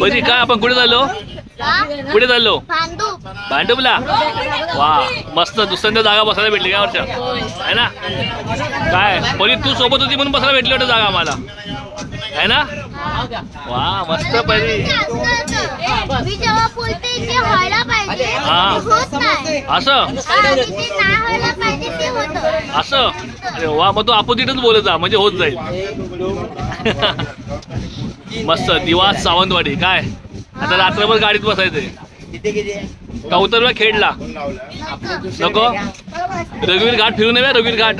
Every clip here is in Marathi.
परी काय आपण कुठे चाललो? कुठे चाललो? भांडू भांडुपला? वा मस्त दुसऱ्यांदा जागा बसायला भेटली काय वर्षा आहे ना? काय परी तू सोबत होती म्हणून बसायला भेटली वाटतं जागा आम्हाला. आहे ना? वा मस्त परी. हा. ते होत नाही असं? आणि ते नाही व्हायला पाहिजे ते होतं. असं? अरे वा मग तू अपोजिटच बोलत जा म्हणजे होत जाईल. मस्त दिवास सावंतवाडी काय? आता रात्रभर गाडीत बसायचंय. कौतरवा खेडला. नको? रघुवीर घाट फिरून येऊया रघुवीर घाट?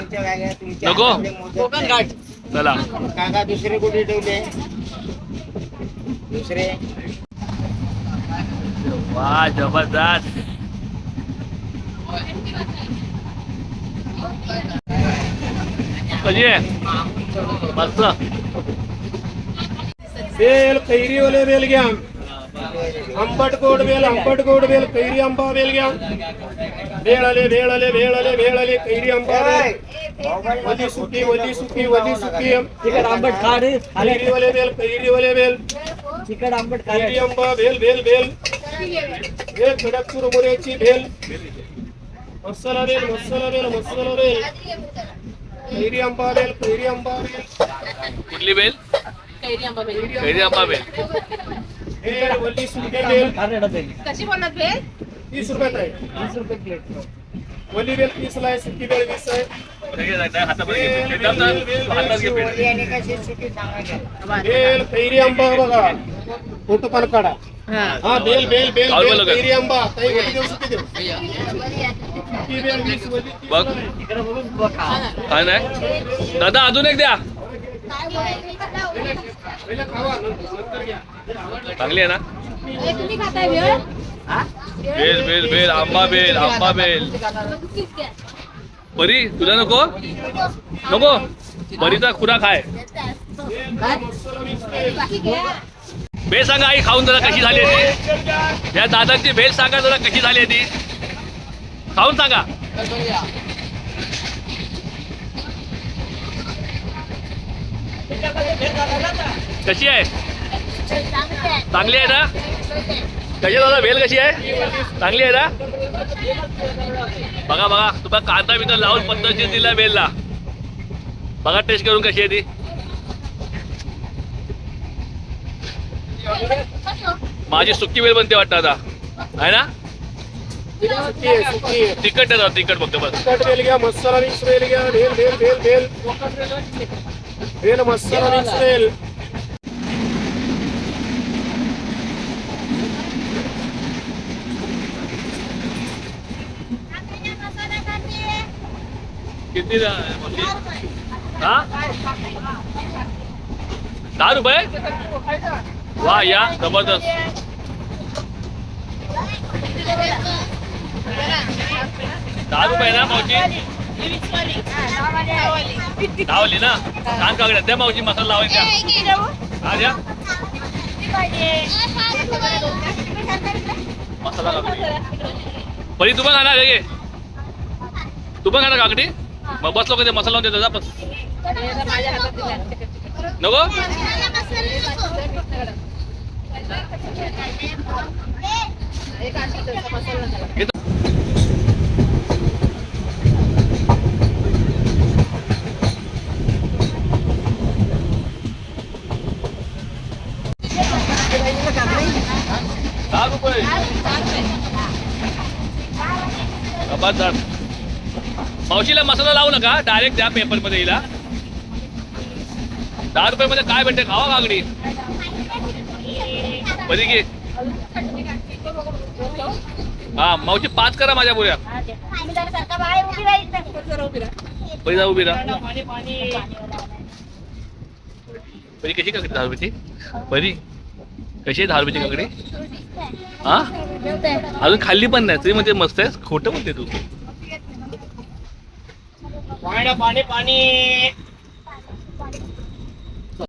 नको? कोकण घाट. चला. काका दुसरे कुठे ठेवले? दुसरे? वा जबरदस्त. कशी आहे? मस्त. बेल कैरी वाले बेल घ्या. आंबट गोड बेल आंबट गोड बेल कैरी आंबा बेल घ्या. भेळ आले भेळ आले भेळ आले भेळ आले कैरी आंबा बेल. वली सुकी वली सुकी वली सुकी. तिकड आंबट खाड कैरी वाले बेल कैरी वाले बेल. तिकड आंबट कैरी आंबा भेल भेल भेल भेल खडक चुरमुऱ्याची भेल. मसाला बेल मसाला बेल मसाला बेल कैरी आंबा बेल कैरी आंबा बेल कुठली बेल कैरी आंबा बेल वली सुकी बेल कशी बनत भेल? तीस रुपयात आहे वली बेल तीसला आहे. सुकी बेल वीस. आहे. बेल कैरी आंबा बघा. फोटो पण काढा. हा. बेल बेल बेल काढू बेल बघा. कैरी आंबा काही वली देऊ सुकी देऊ? सुकी बेल वीस वली तीस बघ. आहे. काय नाही दादा अजून एक द्या. चांगली आहे ना? तुम्ही खाताय भेळ बेल बेल बेल आंबा बेल आंबा बेल. परी तुला नको? नको? परीचा खुरा खाय. बेल सांगा आई खाऊन जरा कशी झाली होती? या दादांची बेल सांगा जरा कशी झाली आहे ती खाऊन सांगा. कशी आहे? चांगली आहे ना? कशी दादा बेल कशी आहे? चांगली आहे ना? बघा बघा तुम्हाला कांदा बिंदा लावून पद्धतशीर दिला बेलला बघा टेस्ट करून कशी आहे ती. माझी सुकी बेल बनते वाटतं आता. आहे ना? सुकी आहे तिखट फक्त बस. तिखट घ्या मसाला मिक्स बेल घ्या. मसाला मिक्स बेल किती? हा? दहा रुपये? वा या जबरदस्त. दहा रुपये ना मावशी. लावली ना. छान कागड्या द्या मावशी मसाला लावायचा हा द्या. मसाला काकडी परी तू पण खाणार आहे घे. तू पण खाणार काकडी. मग बसलो ते मसाला लावून देतो जा बस. नको? एक मसाला मावशीला मसाला लावू नका. डायरेक्ट द्या पेपरमध्ये हिला. दहा रुपये मध्ये काय भेटते? खावा काकडी बरी हा मावशी पाच करा माझ्या पुऱ्या. पैसा उभी राहा. बरी कशी काकडी दहा रुपयाची? बरी. कशी आहे दहा रुपयाची काकडी? हा? अजून खाल्ली पण नाही. तरी म्हणजे मस्त आहे खोटं म्हणते तू. पाणी पाणी.